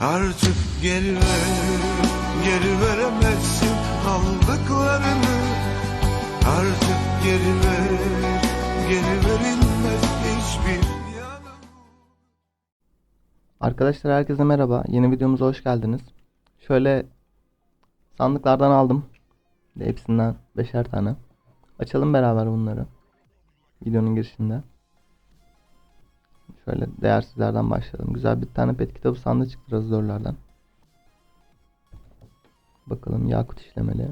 Artık geri ver, geri veremezsin aldıklarını Artık geri ver, geri verilmez hiçbir Arkadaşlar herkese merhaba. Yeni videomuza hoş geldiniz. Şöyle sandıklardan aldım. Hepsinden beşer tane. Açalım beraber bunları. Videonun girişinde. Şöyle değersizlerden başlayalım. Güzel bir tane pet kitabı sandığı çıktı razorlardan. Bakalım Yakut işlemeli.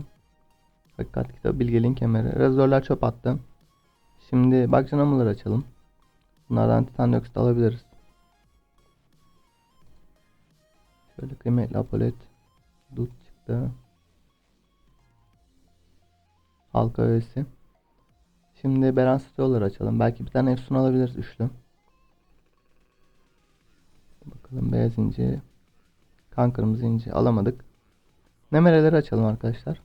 Hakikat kitabı bilgeliğin kemeri. Razorlar çöp attı. Şimdi Bakcanamaları açalım. Bunlardan titan dioksit alabiliriz. Şöyle kıymetli apolet dut çıktı. Halka öğesi. Şimdi Beren Stoyol'ları açalım. Belki bir tane Efsun alabiliriz üçlü. Bakalım beyaz inci. Kan kırmızı inci alamadık. Nemereleri açalım arkadaşlar.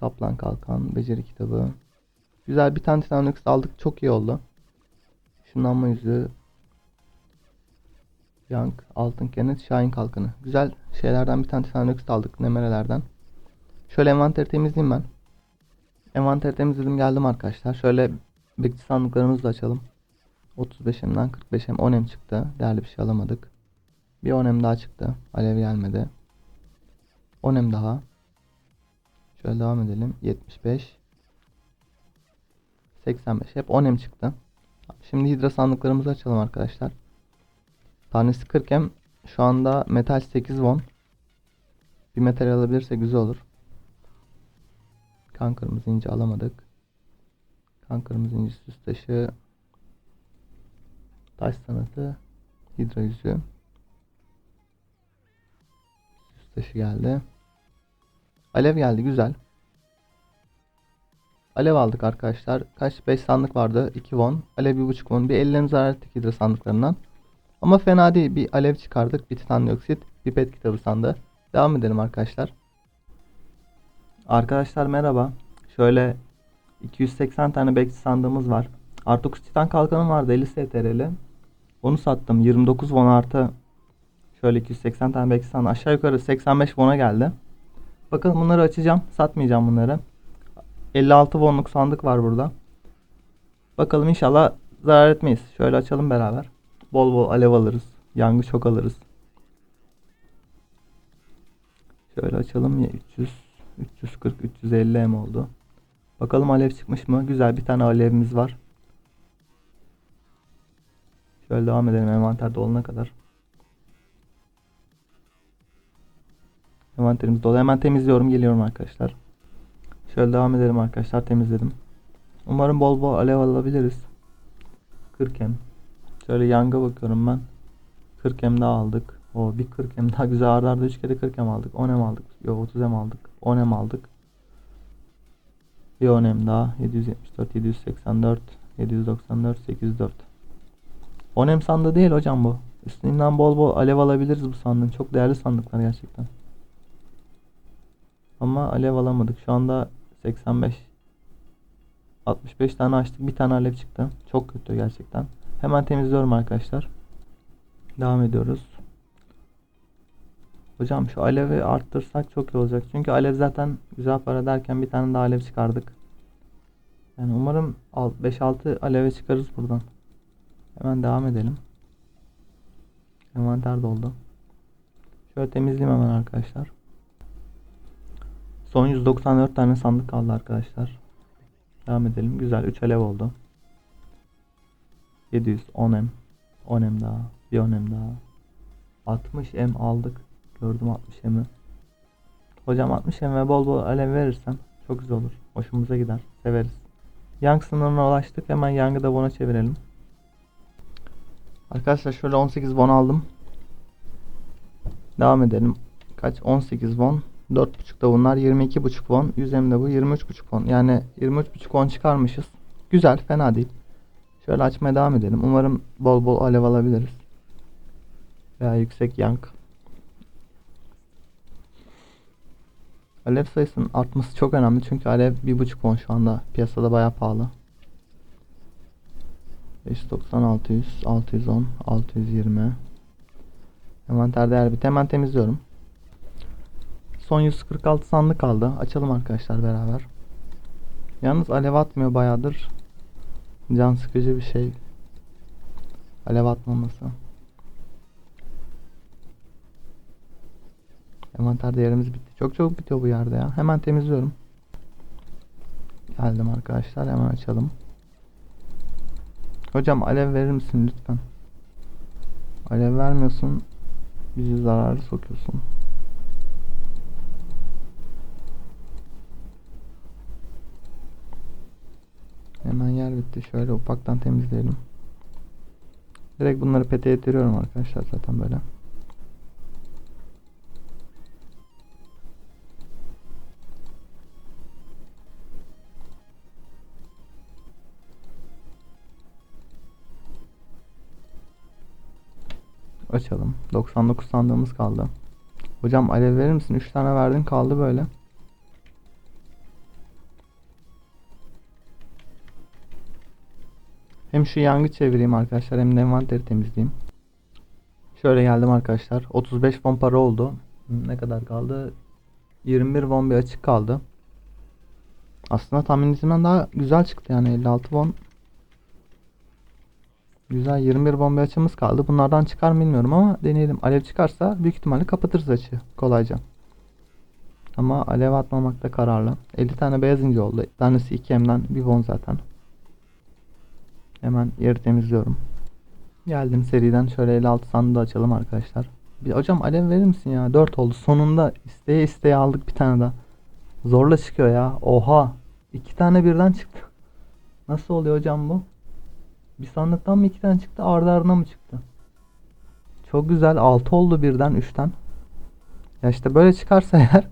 Kaplan kalkan, beceri kitabı. Güzel bir tane Titanix aldık. Çok iyi oldu. Şunlanma yüzüğü, Young, Altın Kenet, Şahin Kalkanı. Güzel şeylerden bir tane Titanix aldık Nemerelerden. Şöyle envanteri temizleyeyim ben. Envanteri temizledim geldim arkadaşlar. Şöyle bekçi sandıklarımızı da açalım. 35M'den 45M 10M çıktı. Değerli bir şey alamadık. Bir 10M daha çıktı. Alev gelmedi. 10M daha. Şöyle devam edelim. 75 85 hep 10M çıktı. Şimdi hidra sandıklarımızı açalım arkadaşlar. Tanesi 40 hem şu anda metal 8 won. Bir metal alabilirse güzel olur. Kan kırmızı inci alamadık. Kan kırmızı inci süs taşı. Taş sanatı. Hidra yüzüğü. Süs taşı geldi. Alev geldi güzel. Alev aldık arkadaşlar. Kaç 5 sandık vardı. 2 won. Alev 1.5 won. Bir ellerimizi zarar ettik hidra sandıklarından. Ama fena değil. Bir alev çıkardık. Bir titan dioksit. Bir pet kitabı sandı. Devam edelim arkadaşlar. Arkadaşlar merhaba. Şöyle 280 tane bekçi sandığımız var. Artı 9 titan kalkanım vardı 50 STR'li. Onu sattım. 29 won artı şöyle 280 tane bekçi sandı. Aşağı yukarı 85 won'a geldi. Bakalım bunları açacağım. Satmayacağım bunları. 56 wonluk sandık var burada. Bakalım inşallah zarar etmeyiz. Şöyle açalım beraber. Bol bol alev alırız. Yangı çok alırız. Şöyle açalım ya 300 340 350 M oldu. Bakalım alev çıkmış mı? Güzel bir tane alevimiz var. Şöyle devam edelim envanter dolana kadar. Envanterimiz dolu. Hemen temizliyorum. Geliyorum arkadaşlar. Şöyle devam edelim arkadaşlar. Temizledim. Umarım bol bol alev alabiliriz. 40 M. Şöyle yanga bakıyorum ben. 40 M daha aldık. O bir 40 M daha güzel arda arda 3 kere 40 M aldık. 10 M aldık. Yok 30 M aldık. 10 M aldık. Bir 10 M daha. 774, 784, 794, 804. 10 M sandığı değil hocam bu. Üstünden bol bol alev alabiliriz bu sandığın. Çok değerli sandıklar gerçekten. Ama alev alamadık. Şu anda 85 65 tane açtık. Bir tane alev çıktı. Çok kötü gerçekten. Hemen temizliyorum arkadaşlar. Devam ediyoruz. Hocam şu alevi arttırsak çok iyi olacak. Çünkü alev zaten güzel para derken bir tane daha alev çıkardık. Yani umarım 5-6 aleve çıkarız buradan. Hemen devam edelim. Envanter doldu. Şöyle temizleyeyim hemen arkadaşlar. Son 194 tane sandık kaldı arkadaşlar. Devam edelim. Güzel 3 alev oldu. 710M 10M daha. Bir 10M daha. 60M aldık. Gördüm 60M'i. Hocam 60M ve bol bol alev verirsen çok güzel olur. Hoşumuza gider. Severiz. Yang sınırına ulaştık. Hemen Yang'ı da bona çevirelim. Arkadaşlar şöyle 18 won aldım. Devam edelim. Kaç? 18 won. 4.5 da bunlar 22.5 won. 100 M de bu 23.5 won. Yani 23.5 won çıkarmışız. Güzel, fena değil. Şöyle açmaya devam edelim. Umarım bol bol alev alabiliriz. Veya yüksek yank. Alev sayısının artması çok önemli çünkü alev 1.5 won şu anda piyasada bayağı pahalı. 590 600 610 620 Envanter değer bit. Hemen temizliyorum. Son 146 sandık kaldı. Açalım arkadaşlar beraber. Yalnız alev atmıyor bayağıdır. Can sıkıcı bir şey. Alev atmaması. Envanter değerimiz bitti. Çok çabuk bitiyor bu yerde ya. Hemen temizliyorum. Geldim arkadaşlar. Hemen açalım. Hocam alev verir misin lütfen? Alev vermiyorsun. Bizi zararlı sokuyorsun. Hemen yer bitti. Şöyle ufaktan temizleyelim. Direkt bunları peteğe ettiriyorum arkadaşlar zaten böyle. Açalım. 99 sandığımız kaldı. Hocam alev verir misin? 3 tane verdin kaldı böyle. Hem şu yangı çevireyim arkadaşlar hem de envanteri temizleyeyim. Şöyle geldim arkadaşlar. 35 won para oldu. Ne kadar kaldı? 21 won bir açık kaldı. Aslında tahminimden daha güzel çıktı yani 56 won. Güzel 21 won bir açımız kaldı. Bunlardan çıkar mı bilmiyorum ama deneyelim. Alev çıkarsa büyük ihtimalle kapatırız açı kolayca. Ama alev atmamakta kararlı. 50 tane beyaz inci oldu. Tanesi 2M'den bir won zaten. Hemen yeri temizliyorum. Geldim seriden şöyle 56 sandığı açalım arkadaşlar. Bir, hocam alev verir misin ya? 4 oldu. Sonunda isteye isteye aldık bir tane daha. Zorla çıkıyor ya. Oha. iki tane birden çıktı. Nasıl oluyor hocam bu? Bir sandıktan mı iki tane çıktı ardı ardına mı çıktı? Çok güzel 6 oldu birden 3'ten. Ya işte böyle çıkarsa eğer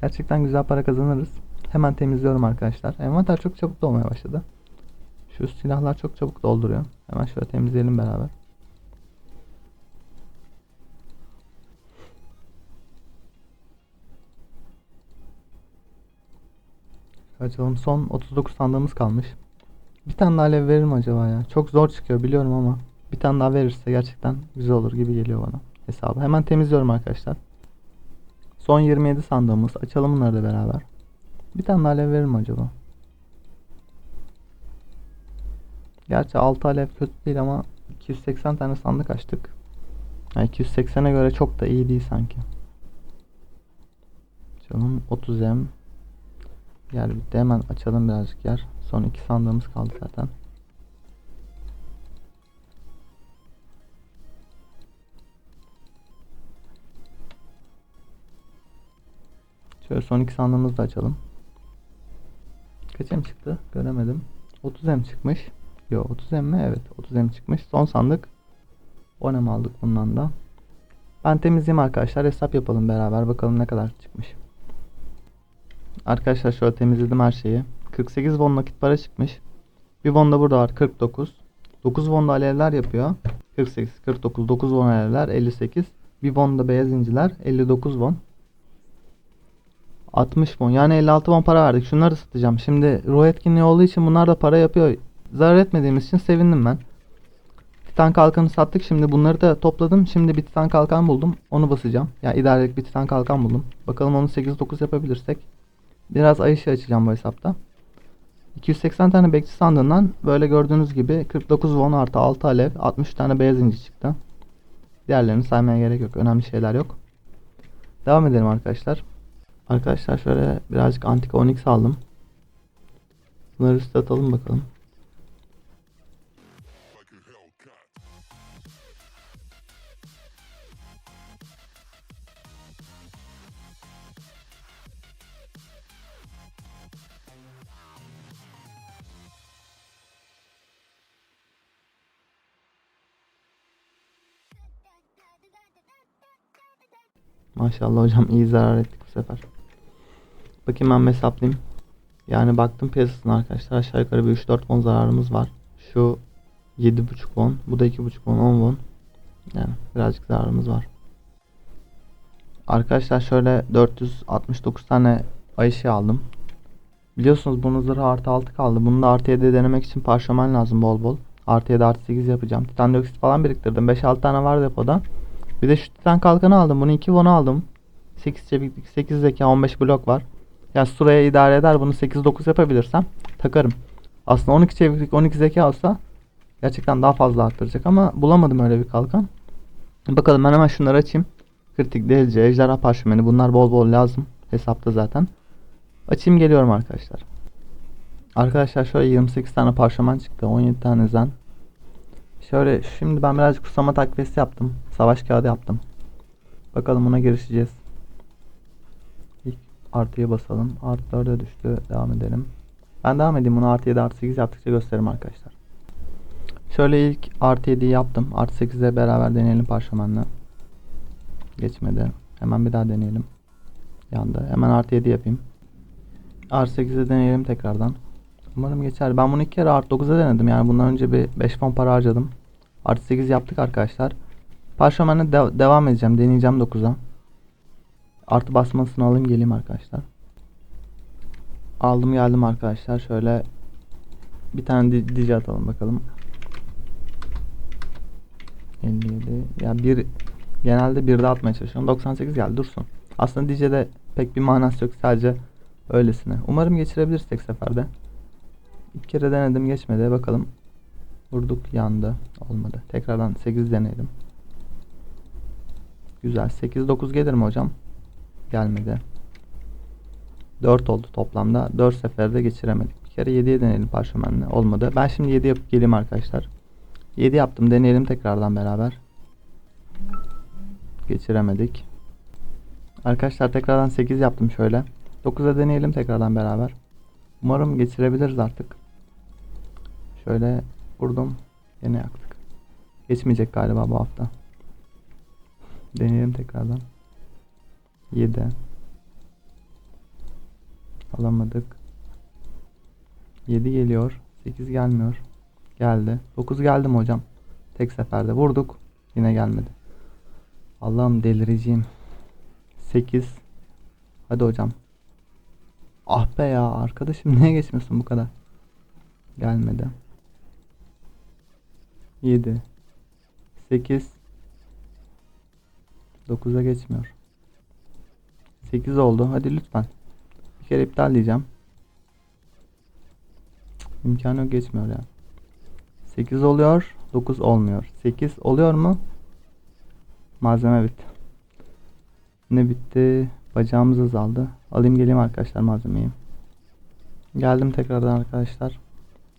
gerçekten güzel para kazanırız. Hemen temizliyorum arkadaşlar. Envanter çok çabuk dolmaya başladı. Şu silahlar çok çabuk dolduruyor. Hemen şöyle temizleyelim beraber. Açalım. Son 39 sandığımız kalmış. Bir tane daha alev verir mi acaba ya? Çok zor çıkıyor biliyorum ama bir tane daha verirse gerçekten güzel olur gibi geliyor bana hesabı. Hemen temizliyorum arkadaşlar. Son 27 sandığımız. Açalım bunları da beraber. Bir tane daha alev verir mi acaba? Gerçi 6 alev kötü değil ama 280 tane sandık açtık. Yani 280'e göre çok da iyi değil sanki. Canım 30M. Yer bitti. Hemen açalım birazcık yer. Son iki sandığımız kaldı zaten. Şöyle son iki sandığımızı da açalım. Kaç M çıktı? Göremedim. 30 M çıkmış. Yo 30 M mi? Evet 30 M çıkmış. Son sandık. 10 M aldık bundan da. Ben temizleyeyim arkadaşlar. Hesap yapalım beraber. Bakalım ne kadar çıkmış. Arkadaşlar şöyle temizledim her şeyi. 48 won nakit para çıkmış. Bir won da burada var 49. 9 won da alevler yapıyor. 48, 49, 9 won alevler 58. Bir won da beyaz inciler 59 won. 60 won yani 56 won para verdik. Şunları satacağım. Şimdi ruh etkinliği olduğu için bunlar da para yapıyor. Zarar etmediğimiz için sevindim ben. Titan kalkanı sattık. Şimdi bunları da topladım. Şimdi bir titan kalkan buldum. Onu basacağım. Ya yani idarelik bir titan kalkan buldum. Bakalım onu 8-9 yapabilirsek. Biraz ay açacağım bu hesapta. 280 tane bekçi sandığından böyle gördüğünüz gibi 49 won artı 6 alev 60 tane beyaz inci çıktı. Diğerlerini saymaya gerek yok. Önemli şeyler yok. Devam edelim arkadaşlar. Arkadaşlar şöyle birazcık antika onyx aldım. Bunları üstü atalım bakalım. Maşallah hocam iyi zarar ettik bu sefer. Bakayım ben hesaplayayım. Yani baktım piyasasına arkadaşlar aşağı yukarı bir 3-4 won zararımız var. Şu 7.5 won. Bu da 2.5 won 10 won. Yani birazcık zararımız var. Arkadaşlar şöyle 469 tane ayışı aldım. Biliyorsunuz bunun zırhı artı 6 kaldı. Bunu da artı 7 denemek için parşömen lazım bol bol. Artı 7 artı 8 yapacağım. Titan dioksit falan biriktirdim. 5-6 tane var depoda. Bir de şu titan kalkanı aldım. Bunu 2 won aldım. 8 çeviklik, 8 zeka, 15 blok var. Ya suraya idare eder. Bunu 8-9 yapabilirsem takarım. Aslında 12 çeviklik, 12 zeka olsa gerçekten daha fazla arttıracak ama bulamadım öyle bir kalkan. Bakalım ben hemen şunları açayım. Kritik, DLC, ejderha parşömeni bunlar bol bol lazım. Hesapta zaten. Açayım geliyorum arkadaşlar. Arkadaşlar şöyle 28 tane parşömen çıktı. 17 tane zen. Şöyle şimdi ben birazcık kusama takviyesi yaptım. Savaş kağıdı yaptım. Bakalım buna girişeceğiz. İlk artıya basalım. Artı 4'e düştü. Devam edelim. Ben devam edeyim. Bunu artı 7 artı 8 yaptıkça gösteririm arkadaşlar. Şöyle ilk artı 7'yi yaptım. Artı 8'e beraber deneyelim parşömenle. Geçmedi. Hemen bir daha deneyelim. Yandı. Hemen artı 7 yapayım. Artı 8'e deneyelim tekrardan. Umarım geçer. Ben bunu iki kere artı 9'a denedim. Yani bundan önce bir 5 fon para harcadım. Artı 8 yaptık arkadaşlar. Parşömenle de- devam edeceğim. Deneyeceğim 9'a. Artı basmasını alayım geleyim arkadaşlar. Aldım geldim arkadaşlar. Şöyle bir tane di- dici atalım bakalım. 57. Ya bir genelde bir de atmaya çalışıyorum. 98 geldi dursun. Aslında DJ'de pek bir manası yok. Sadece öylesine. Umarım geçirebiliriz tek seferde. İlk kere denedim geçmedi. Bakalım. Vurduk yandı. Olmadı. Tekrardan 8 deneyelim. Güzel. 8 9 gelir mi hocam? Gelmedi. 4 oldu toplamda. 4 seferde geçiremedik. Bir kere 7'ye deneyelim parşömenle. Olmadı. Ben şimdi 7 yapıp geleyim arkadaşlar. 7 yaptım. Deneyelim tekrardan beraber. Geçiremedik. Arkadaşlar tekrardan 8 yaptım şöyle. 9'a deneyelim tekrardan beraber. Umarım geçirebiliriz artık. Şöyle vurdum. Yine yaktık. Geçmeyecek galiba bu hafta. Deneyelim tekrardan. 7. Alamadık. 7 geliyor. 8 gelmiyor. Geldi. 9 geldi mi hocam? Tek seferde vurduk. Yine gelmedi. Allah'ım delireceğim. 8. Hadi hocam. Ah be ya arkadaşım niye geçmiyorsun bu kadar? Gelmedi. 7 8 9'a geçmiyor. 8 oldu. Hadi lütfen. Bir kere iptal diyeceğim. İmkanı yok geçmiyor ya. 8 oluyor. 9 olmuyor. 8 oluyor mu? Malzeme bitti. Ne bitti? Bacağımız azaldı. Alayım geleyim arkadaşlar malzemeyi. Geldim tekrardan arkadaşlar.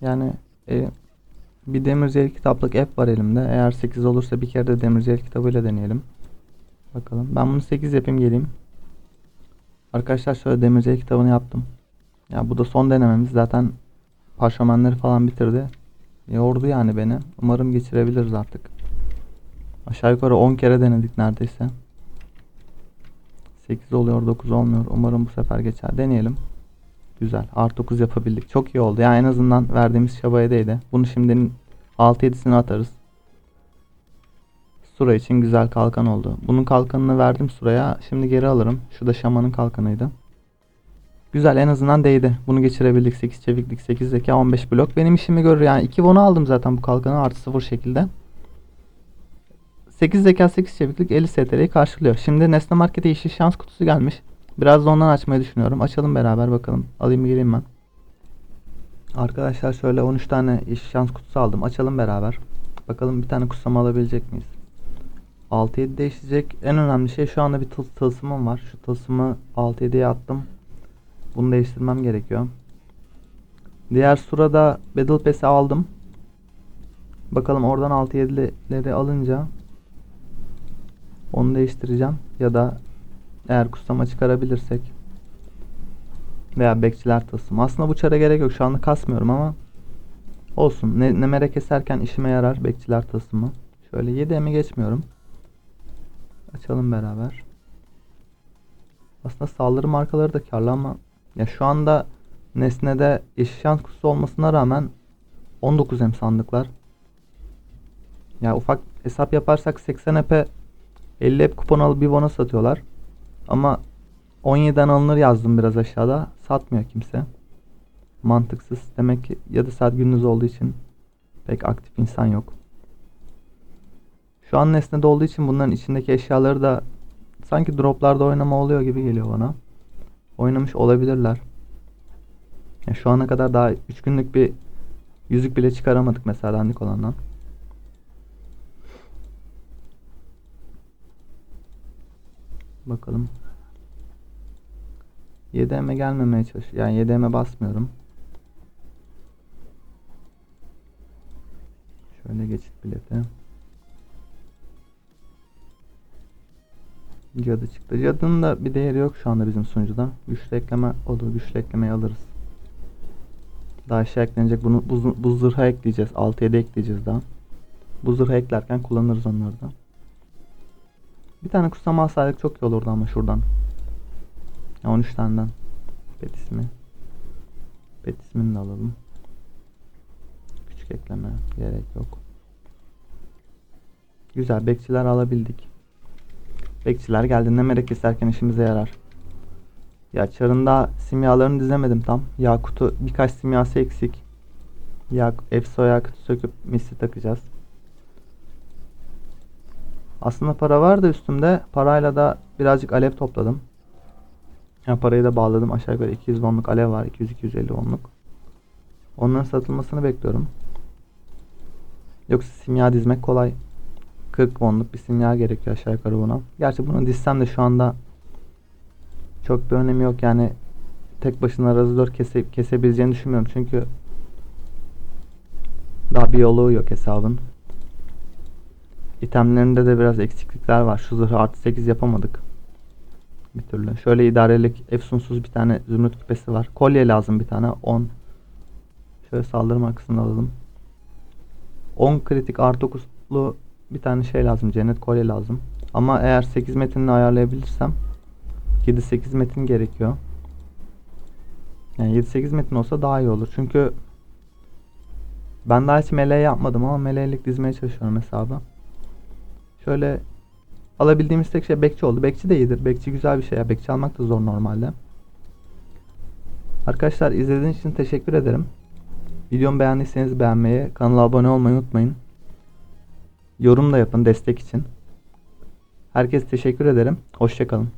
Yani e, bir demircilik kitaplık app var elimde. Eğer 8 olursa bir kere de demircilik kitabıyla deneyelim. Bakalım. Ben bunu 8 yapayım geleyim. Arkadaşlar şöyle demircilik kitabını yaptım. Ya bu da son denememiz. Zaten parşömenleri falan bitirdi. Yordu yani beni. Umarım geçirebiliriz artık. Aşağı yukarı 10 kere denedik neredeyse. 8 oluyor 9 olmuyor. Umarım bu sefer geçer. Deneyelim. Güzel. Artı 9 yapabildik. Çok iyi oldu. Yani en azından verdiğimiz çabaya değdi. Bunu şimdinin 6-7'sini atarız. Sura için güzel kalkan oldu. Bunun kalkanını verdim Sura'ya. Şimdi geri alırım. Şu da şamanın kalkanıydı. Güzel en azından değdi. Bunu geçirebildik. 8 çeviklik, 8 zeka, 15 blok. Benim işimi görür yani. 2 won aldım zaten bu kalkanı artı 0 şekilde. 8 zeka 8 çeviklik 50 STL'yi karşılıyor. Şimdi Nesne Market'e yeşil şans kutusu gelmiş. Biraz da ondan açmayı düşünüyorum. Açalım beraber bakalım. Alayım gireyim ben. Arkadaşlar şöyle 13 tane yeşil şans kutusu aldım. Açalım beraber. Bakalım bir tane kutsama alabilecek miyiz? 6-7 değişecek. En önemli şey şu anda bir tıl tılsımım var. Şu tılsımı 6-7'ye attım. Bunu değiştirmem gerekiyor. Diğer surada Battle Pass'i aldım. Bakalım oradan 6-7'leri alınca onu değiştireceğim. Ya da eğer kutsama çıkarabilirsek veya bekçiler tasım. Aslında bu çara gerek yok. Şu anda kasmıyorum ama olsun. Ne, nemere keserken işime yarar bekçiler tasımı. Şöyle 7'ye mi geçmiyorum. Açalım beraber. Aslında saldırı markaları da karlı ama ya şu anda nesnede şans kutusu olmasına rağmen 19 hem sandıklar. Ya ufak hesap yaparsak 80 epe 50 ep kupon alıp bir bona satıyorlar. Ama 17'den alınır yazdım biraz aşağıda. Satmıyor kimse. Mantıksız. Demek ki ya da saat gündüz olduğu için Pek aktif insan yok. Şu an nesnede olduğu için bunların içindeki eşyaları da sanki droplarda oynama oluyor gibi geliyor bana. Oynamış olabilirler. Ya şu ana kadar daha 3 günlük bir yüzük bile çıkaramadık mesela dandik olandan. Bakalım. 7M'e gelmemeye çalış. Yani 7M'e basmıyorum. Şöyle geçit bileti. Cadı çıktı. Cadının da bir değeri yok şu anda bizim sunucuda. Güçlü ekleme olur. Güçlü eklemeyi alırız. Daha şey eklenecek. Bunu bu, bu zırha ekleyeceğiz. 6-7 ekleyeceğiz daha. Bu zırha eklerken kullanırız onları da. Bir tane kutsam alsaydık çok iyi olurdu ama şuradan. Ya 13 taneden. Pet ismi. Pet ismini de alalım. Küçük ekleme gerek yok. Güzel bekçiler alabildik. Bekçiler geldiğinde melek keserken işimize yarar. Ya çarında simyalarını dizemedim tam. Yakutu birkaç simyası eksik. Yak Efso yakutu söküp misli takacağız. Aslında para var da üstümde. Parayla da birazcık alev topladım. Ya parayı da bağladım. Aşağı yukarı 200 wonluk alev var. 200-250 wonluk. Onların satılmasını bekliyorum. Yoksa simya dizmek kolay. 40 wonluk bir simya gerekiyor aşağı yukarı buna. Gerçi bunu dizsem de şu anda çok bir önemi yok. Yani tek başına razor kese, kesebileceğini düşünmüyorum. Çünkü daha bir yolu yok hesabın. İtemlerinde de biraz eksiklikler var. Şu zırhı artı 8 yapamadık. Bir türlü. Şöyle idarelik efsunsuz bir tane zümrüt küpesi var. Kolye lazım bir tane. 10. Şöyle saldırma arkasını alalım. 10 kritik artı 9'lu bir tane şey lazım. Cennet kolye lazım. Ama eğer 8 metinini ayarlayabilirsem 7-8 metin gerekiyor. Yani 7-8 metin olsa daha iyi olur. Çünkü ben daha hiç meleğe yapmadım ama meleğilik dizmeye çalışıyorum hesabı. Şöyle alabildiğimiz tek şey bekçi oldu. Bekçi de iyidir. Bekçi güzel bir şey ya. Bekçi almak da zor normalde. Arkadaşlar izlediğiniz için teşekkür ederim. Videomu beğendiyseniz beğenmeyi, kanala abone olmayı unutmayın. Yorum da yapın destek için. Herkese teşekkür ederim. Hoşçakalın.